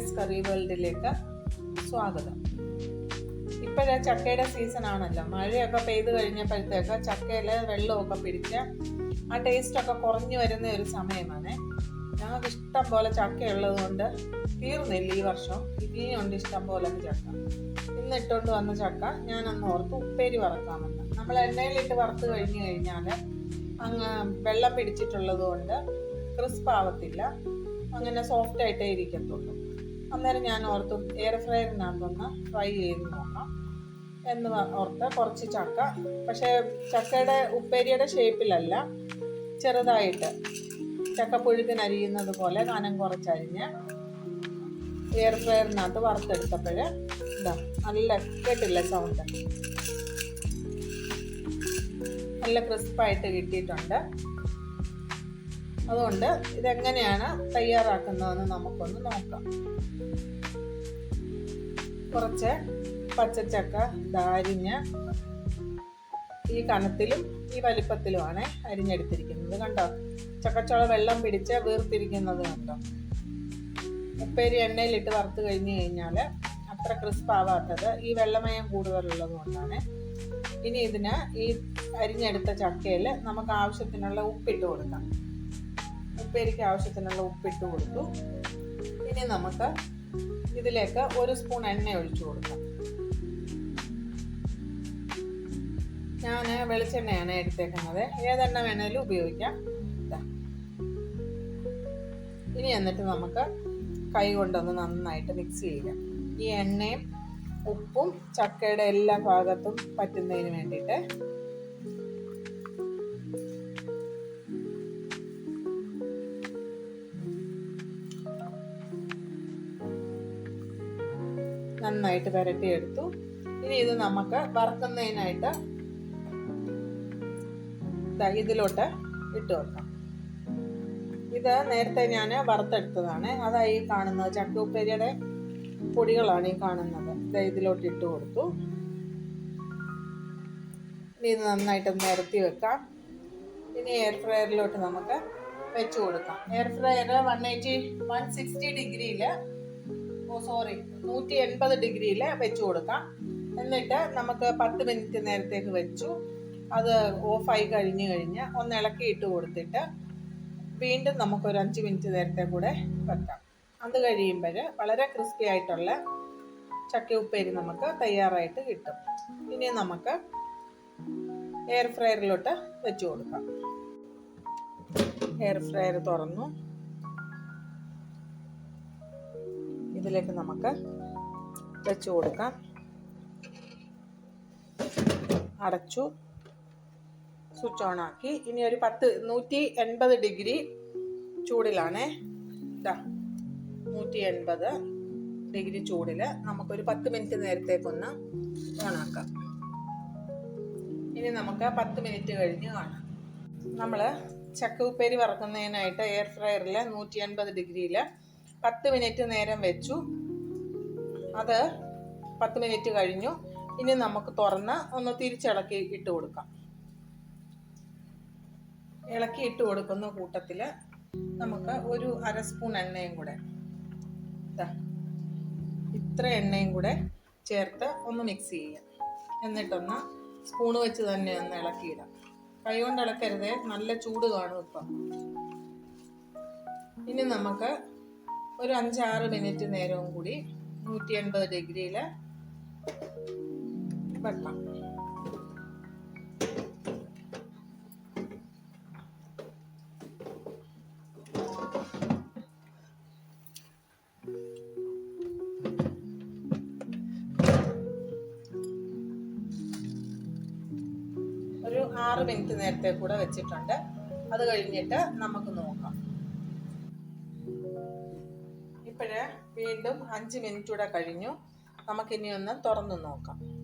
S കറി വേൾഡിലേക്ക് സ്വാഗതം. ഇപ്പോഴ ചക്കയുടെ സീസൺ ആണല്ലോ. മഴയൊക്കെ പെയ്ത് കഴിഞ്ഞപ്പോഴത്തേക്ക് ചക്കയിൽ വെള്ളമൊക്കെ പിടിച്ച് ആ ടേസ്റ്റൊക്കെ കുറഞ്ഞു വരുന്ന ഒരു സമയമാണ്. ഞങ്ങൾക്ക് ഇഷ്ടം പോലെ ചക്ക ഉള്ളത് കൊണ്ട് തീർന്നില്ല ഈ വർഷം. ഇനിയുണ്ട് ഇഷ്ടം പോലെ ചക്ക. ഇന്ന് ഇട്ടുകൊണ്ട് വന്ന ചക്ക ഞാൻ അന്ന് ഓർത്ത് ഉപ്പേരി വറക്കാമെന്ന് നമ്മൾ എണ്ണയിലിട്ട് വറുത്ത് കഴിഞ്ഞു കഴിഞ്ഞാൽ അങ്ങ് വെള്ളം പിടിച്ചിട്ടുള്ളത് കൊണ്ട് ക്രിസ്പ് ആവത്തില്ല അങ്ങനെ സോഫ്റ്റ് ആയിട്ടേ ഇരിക്കത്തുള്ളൂ. അന്നേരം ഞാൻ ഓർത്തു എയർ ഫ്രയറിനകത്തൊന്ന് ഫ്രൈ ചെയ്ത് നോക്കാം എന്ന് ഓർത്ത് കുറച്ച് ചക്ക. പക്ഷേ ചക്കയുടെ ഉപ്പേരിയുടെ ഷേപ്പിലല്ല ചെറുതായിട്ട്. ചക്കപ്പുഴുക്കിന് അരിയുന്നത് പോലെ കനം കുറച്ചരിഞ്ഞ് എയർ ഫ്രയറിനകത്ത് വറുത്തെടുത്തപ്പോൾ ഇതാ നല്ല കേട്ടില്ല സൗണ്ട് നല്ല ക്രിസ്പായിട്ട് കിട്ടിയിട്ടുണ്ട്. അതുകൊണ്ട് ഇതെങ്ങനെയാണ് തയ്യാറാക്കുന്നതെന്ന് നമുക്കൊന്ന് നോക്കാം. കുറച്ച് പച്ചച്ചക്ക ധാരിഞ്ഞ ഈ കനത്തിലും ഈ വലിപ്പത്തിലുമാണ് അരിഞ്ഞെടുത്തിരിക്കുന്നത് കണ്ടോ? ചക്കച്ചോള വെള്ളം പിടിച്ച് വീർത്തിരിക്കുന്നത് കണ്ടോ? ഉപ്പേരി എണ്ണയിലിട്ട് വറുത്ത് കഴിഞ്ഞ് കഴിഞ്ഞാൽ അത്ര ക്രിസ്പ് ആവാത്തത് ഈ വെള്ളമയം കൂടുതലുള്ളത് കൊണ്ടാണ്. ഇനി ഇതിന് ഈ അരിഞ്ഞെടുത്ത ചക്കയിൽ നമുക്ക് ആവശ്യത്തിനുള്ള ഉപ്പിട്ട് കൊടുക്കാം. ഉപ്പേരിക്ക് ആവശ്യത്തിനുള്ള ഉപ്പിട്ട് കൊടുത്തു. ഇനി നമുക്ക് ഇതിലേക്ക് ഒരു സ്പൂൺ എണ്ണ ഒഴിച്ചു കൊടുക്കാം. ഞാൻ വെളിച്ചെണ്ണയാണ് എടുത്തേക്കുന്നത്. ഏതെണ്ണ വേണേലും ഉപയോഗിക്കാം. ഇനി എന്നിട്ട് നമുക്ക് കൈ കൊണ്ടൊന്ന് നന്നായിട്ട് മിക്സ് ചെയ്യുക ഈ എണ്ണയും ഉപ്പും ചക്കയുടെ എല്ലാ ഭാഗത്തും പറ്റുന്നതിന് വേണ്ടിയിട്ട് നന്നായിട്ട് വരട്ടിയെടുത്തു ഇനി ഇത് നമുക്ക് വറുക്കുന്നതിനായിട്ട് ഇതിലോട്ട് ഇട്ട് വെക്കാം. ഇത് നേരത്തെ ഞാൻ വറുത്തെടുത്തതാണ്. അതായി കാണുന്നത് ചക്ക ഉപ്പേരിയുടെ പൊടികളാണ് ഈ കാണുന്നത്. ഇതിലോട്ട് ഇട്ട് കൊടുത്തു. ഇനി ഇത് നന്നായിട്ട് നിരത്തി വെക്കാം. ഇനി എയർ ഫ്രയറിലോട്ട് നമുക്ക് വെച്ച് കൊടുക്കാം. Air fryer one eighty one sixty ഡിഗ്രിയിൽ സോറി നൂറ്റി എൺപത് ഡിഗ്രിയിൽ വെച്ച് കൊടുക്കാം. എന്നിട്ട് നമുക്ക് പത്ത് മിനിറ്റ് നേരത്തേക്ക് വെച്ചു. അത് ഓഫായി കഴിഞ്ഞ് കഴിഞ്ഞ് ഒന്ന് ഇളക്കി ഇട്ട് കൊടുത്തിട്ട് വീണ്ടും നമുക്ക് ഒരു അഞ്ച് മിനിറ്റ് നേരത്തെ കൂടെ വെക്കാം. അത് കഴിയുമ്പോൾ വളരെ ക്രിസ്പി ആയിട്ടുള്ള ചക്ക ഉപ്പേരി നമുക്ക് തയ്യാറായിട്ട് കിട്ടും. ഇനി നമുക്ക് എയർ ഫ്രയറിലോട്ട് വെച്ച് കൊടുക്കാം. എയർ ഫ്രയർ തുറന്നു. ഇതിലേക്ക് നമുക്ക് വെച്ച് കൊടുക്കാം. അടച്ചു. സ്വിച്ച് ഓൺ ആക്കി. ഇനി ഒരു പത്ത് നൂറ്റി എൺപത് ഡിഗ്രി ചൂടിലാണേ. ഇതാ നൂറ്റി എൺപത് ഡിഗ്രി ചൂടിൽ നമുക്കൊരു പത്ത് മിനിറ്റ് നേരത്തേക്കൊന്ന് ഓണാക്കാം ഇനി നമുക്ക് പത്ത് മിനിറ്റ് കഴിഞ്ഞ് കാണാം. നമ്മൾ ചക്ക ഉപ്പേരി വറക്കുന്നതിനായിട്ട് എയർ ഫ്രയറിൽ നൂറ്റി എൺപത് ഡിഗ്രിയിൽ പത്ത് മിനിറ്റ് നേരം വെച്ചു. അത് പത്ത് മിനിറ്റ് കഴിഞ്ഞു. ഇനി നമുക്ക് തുറന്ന് ഒന്ന് തിരിച്ചിളക്കി ഇട്ട് കൊടുക്കാം. ഇളക്കി ഇട്ട് കൊടുക്കുന്ന കൂട്ടത്തിൽ നമുക്ക് ഒരു അര സ്പൂൺ എണ്ണയും കൂടെ. ഇത്ര എണ്ണയും കൂടെ ചേർത്ത് ഒന്ന് മിക്സ് ചെയ്യാം. എന്നിട്ടൊന്ന് സ്പൂൺ വെച്ച് തന്നെ ഒന്ന് ഇളക്കിയിടാം കൈ കൊണ്ട് ഇളക്കരുതേ നല്ല ചൂട് കാണും ഇപ്പം. ഇനി നമുക്ക് ഒരു അഞ്ചാറ് മിനിറ്റ് നേരവും കൂടി നൂറ്റി എൺപത് ഡിഗ്രിയിൽ വെക്കാം ഒരു ആറ് മിനിറ്റ് നേരത്തെ കൂടെ വെച്ചിട്ടുണ്ട്. അത് കഴിഞ്ഞിട്ട് നമുക്ക് നോക്കാം. ഇപ്പോഴ് വീണ്ടും അഞ്ച് മിനിറ്റ് കൂടെ കഴിഞ്ഞു. നമുക്കിനി ഒന്ന് തുറന്നു നോക്കാം.